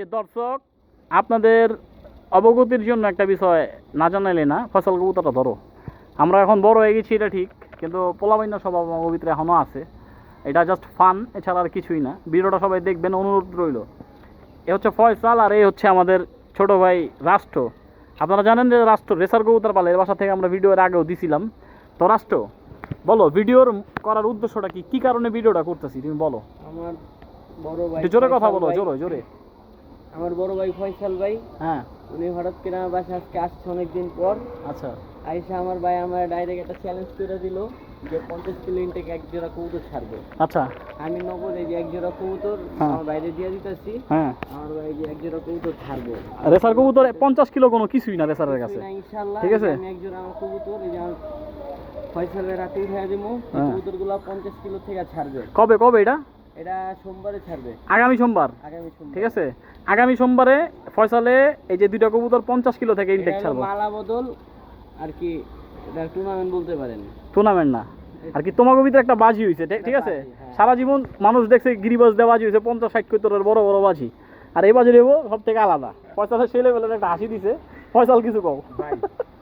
যে দর্শক আপনাদের অবগতির জন্য একটা বিষয় না জানাইলে না ফসল কবুতরটা ধরো। আমরা এখন বড় হয়ে গেছি এটা ঠিক কিন্তু পোলাবাইন্য স্বভাব আমার ভিতরে এখনও আছে। এটা জাস্ট ফান এছাড়া আর কিছুই না। ভিডিওটা সবাই দেখবেন অনুরোধ রইল। এ হচ্ছে ফয়সাল আর এই হচ্ছে আমাদের ছোট ভাই রাষ্ট্র। আপনারা জানেন যে রাষ্ট্র রেসার কবুতর পালে এর বাসা থেকে আমরা ভিডিওর আগেও দিছিলাম। তো রাষ্ট্র বলো ভিডিওর করার উদ্দেশ্যটা কি? কি কারণে ভিডিওটা করতেছি? তুমি বলো। আমার বড় ভাই জোরে কথা বলো জোরে জোরে। আমার বড় ভাই ফয়সাল ভাই। হ্যাঁ। উনি হঠাৎ করে আমার বাসায় আজকে আসছে অনেকদিন পর। আচ্ছা। আইসা আমার ভাই আমার ডাইরেক্ট একটা চ্যালেঞ্জ করে দিল যে পঞ্চাশ কিলো ইনটেক এক জোড়া কবুতর ছাড়বে। আচ্ছা। আমি নগদ এই যে এক জোড়া কবুতর হ্যাঁ। আমার বাইরে দিয়ে দিতেছি। হ্যাঁ। আমার ভাই যে এক জোড়া কবুতর ছাড়বে। রেসার কবুতর পঞ্চাশ কিলো কোনো কিছুই না রেসারের কাছে। না, ইনশাল্লাহ ঠিক আছে? আমি এক জোড়া আমার কবুতর এই যে আমার ফয়সালের রাতে উঠাই দিব হ্যাঁ। কবুতরগুলা পঞ্চাশ কিলো থেকে ছাড়বে। কবে কবে এটা? এটা সোমবারে ছাড়বে। আগামী সোমবার? আগামী সোমবার। ঠিক আছে? আগামী সোমবারে ফয়সালে এই যে দুইটা কবুতর পঞ্চাশ কিলো থেকে ইনটেক ছাড়বো। মালা বদল আর কি এটা টুর্নামেন্ট বলতে পারেন। টুর্নামেন্ট না। আর কি তোমাকে ভিতরে একটা বাজি হয়েছে ঠিক- ঠিক আছে? হ্যাঁ। সারা জীবন মানুষ দেখছে গিরিবাজ দেওয়া বাজি হয়েছে পঞ্চাশ ষাট কতরের বড় বড় বাজি। আর এই বাজি রেবো সব থেকে আলাদা। ফয়সালের সেই লেভেলের একটা হাসি দিছে। ফয়সাল কিছু কও?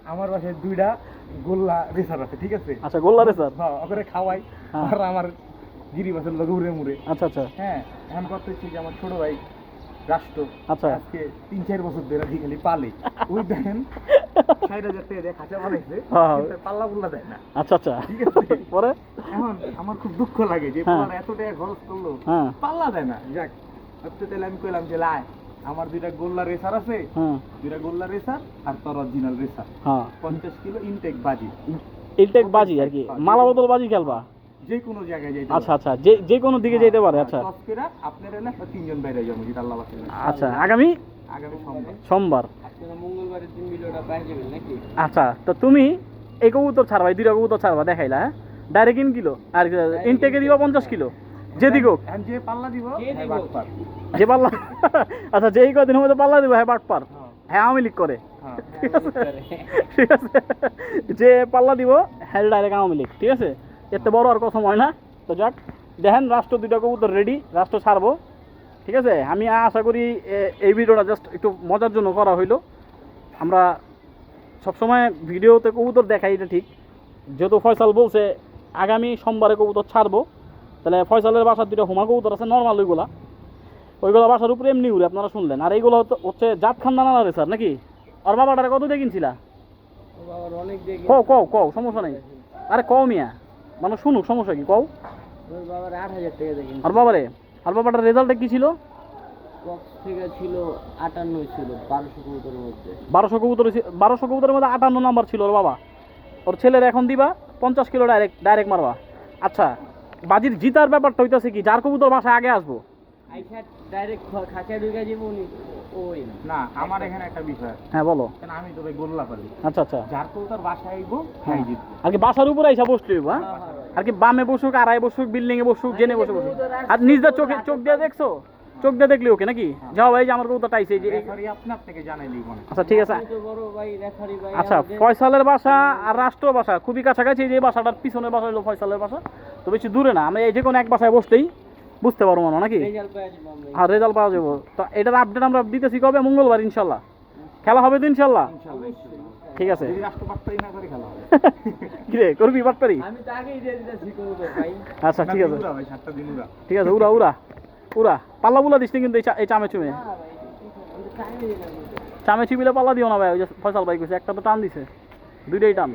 আমার বাসায় দুইটা গোল্লা রেসার আছে ঠিক আছে? আচ্ছা গোল্লা রেসার? হ্যাঁ ওখানে খাওয়াই হ্যাঁ। আর আমার গিরি বাসের লোক উড়ে মুড়ে। আচ্ছা আচ্ছা। হ্যাঁ এখন কথা হচ্ছে যে আমার ছোট ভাই রাষ্ট্র। আচ্ছা। আজকে তিন চার বছর ধরে খালি পালে। ওই দেখেন ষাট হাজার টাকা দিয়ে খাঁচা বানাইছে হ্যাঁ। পাল্লা পুল্লা দেয় না। আচ্ছা আচ্ছা। ঠিক আছে? পরে? এখন আমার খুব দুঃখ লাগে যে হ্যাঁ। পোলাটা এত টাকা খরচ করল হ্যাঁ। পাল্লা দেয় না। যাক আজকে তাহলে আমি কইলাম যে লাই আমার দুইটা গোল্লা রেসার আছে হ্যাঁ। দুইটা গোল্লা রেসার আর তোর অরিজিনাল রেসার। হ্যাঁ। পঞ্চাশ কিলো ইনটেক বাজি। ইনটেক বাজি আর কি? মালা বদল বাজি খেলবা? যে কোনো জায়গায় যাইতে আচ্ছা আচ্ছা যে যে কোনো দিকে যেতে পারে আচ্ছা। আপনার তিনজন বাইরে যাব আল্লাহ বাসে আচ্ছা আগামী? আগামী সোমবার। সোমবার। আপনারা মঙ্গলবারের দিন ভিডিওটা পাই যাবেন নাকি? আচ্ছা তো তুমি এই কবুতর ছাড়বা এই দুইটা কবুতর ছাড়বা দেখাইলা হ্যাঁ? ডাইরেক্ট ইন কিলো আর ইনটেকে দিবা পঞ্চাশ কিলো যে দিক হোক যে পাল্লা দিব যে হ্যাঁ, পাল্লা আচ্ছা যেই কদিনের মধ্যে পাল্লা দিব হ্যাঁ বাট পার হ্যাঁ, হ্যাঁ আমি লিখ করে। হ্যাঁ। ঠিক আছে? ঠিক আছে? যে পাল্লা দিব হ্যাঁ ডাইরেক্ট আওয়ামী লীগ ঠিক আছে? এতে বড় আর কথা হয় না। তো যাক দেখেন রাষ্ট্র দুইটা কবুতর রেডি রাষ্ট্র ছাড়বো। ঠিক আছে? আমি আশা করি এই ভিডিওটা জাস্ট একটু মজার জন্য করা হইল। আমরা সবসময় ভিডিওতে কবুতর দেখাই এটা ঠিক। যেহেতু ফয়সাল বলছে আগামী সোমবারে কবুতর ছাড়বো। তাহলে ফয়সালের বাসার দুটো হোমা কবুতর আছে নর্মাল ওইগুলা। ওইগুলো বাসার উপরে এমনি উড়ে আপনারা শুনলেন। আর এইগুলো হচ্ছে জাত খান্দানা রে স্যার নাকি? আর বাবাটারে কত দিয়ে কিনছিলা? কও কও কও সমস্যা নেই। আরে কও মিয়া। মানুষ শুনুক সমস্যা কি? কও। ওর বাবার আট হাজার টাকা দেখেন আর বাবারে আর বাবাটার রেজাল্টে কি ছিল? বক্স ছিল আটান্ন ছিল বারোশো কবুতরের মধ্যে। বারোশো কবুতর বারোশো কবুতরের মধ্যে আটান্ন নাম্বার ছিল ওর বাবা। ওর ছেলের এখন দিবা পঞ্চাশ কিলো ডাইরেক্ট ডাইরেক্ট মারবা। আচ্ছা বাজির জিতার ব্যাপারটা হইতাছে কি যার কবুতর বাসায় আগে আসব? ডাইরেক্ট খাঁচা ঢুকে যাব উনি। ওই না। না আমার এখানে একটা বিষয় হ্যাঁ বলো। আমি তো ভাই গোল্লা পারি। আচ্ছা আচ্ছা। যার তো তার বাসায় আইবো হ্যাঁ। আর কি বাসার উপরে বসতে হইব হ্যাঁ? আর কি বামে বসুক আড়াই বসুক বিল্ডিং এ বসুক জেনে বসে বসুক। আর চোখে চোখ দিয়ে দেখছ? চোখ দিয়ে দেখলি ওকে নাকি? যাও ভাই যে আমার যে আচ্ছা ঠিক আছে। আচ্ছা ফয়সালের বাসা আর রাষ্ট্র বাসা খুবই কাছাকাছি এই যে বাসাটার পিছনের বাসা হলো ফয়সালের বাসা। তো বেশি দূরে না আমরা এই যে কোনো এক বাসায় বসতেই বুঝতে পারব না নাকি? আর রেজাল্ট পাওয়া যাব। তো এটার আপডেট আমরা দিতেছি কবে? মঙ্গলবার ইনশাল্লাহ। খেলা হবে তো ইনশাল্লাহ। ঠিক আছে। করে করবি আচ্ছা ঠিক আছে। ঠিক আছে উড়া উড়া উড়া। পাল্লা বুলা দিস কিন্তু এই চামে চুমে চামে চিবিলে পাল্লা দিও না ভাই ওই যে ফয়সাল ভাই কইছে একটা তো টান দিছে। দুইটাই টান।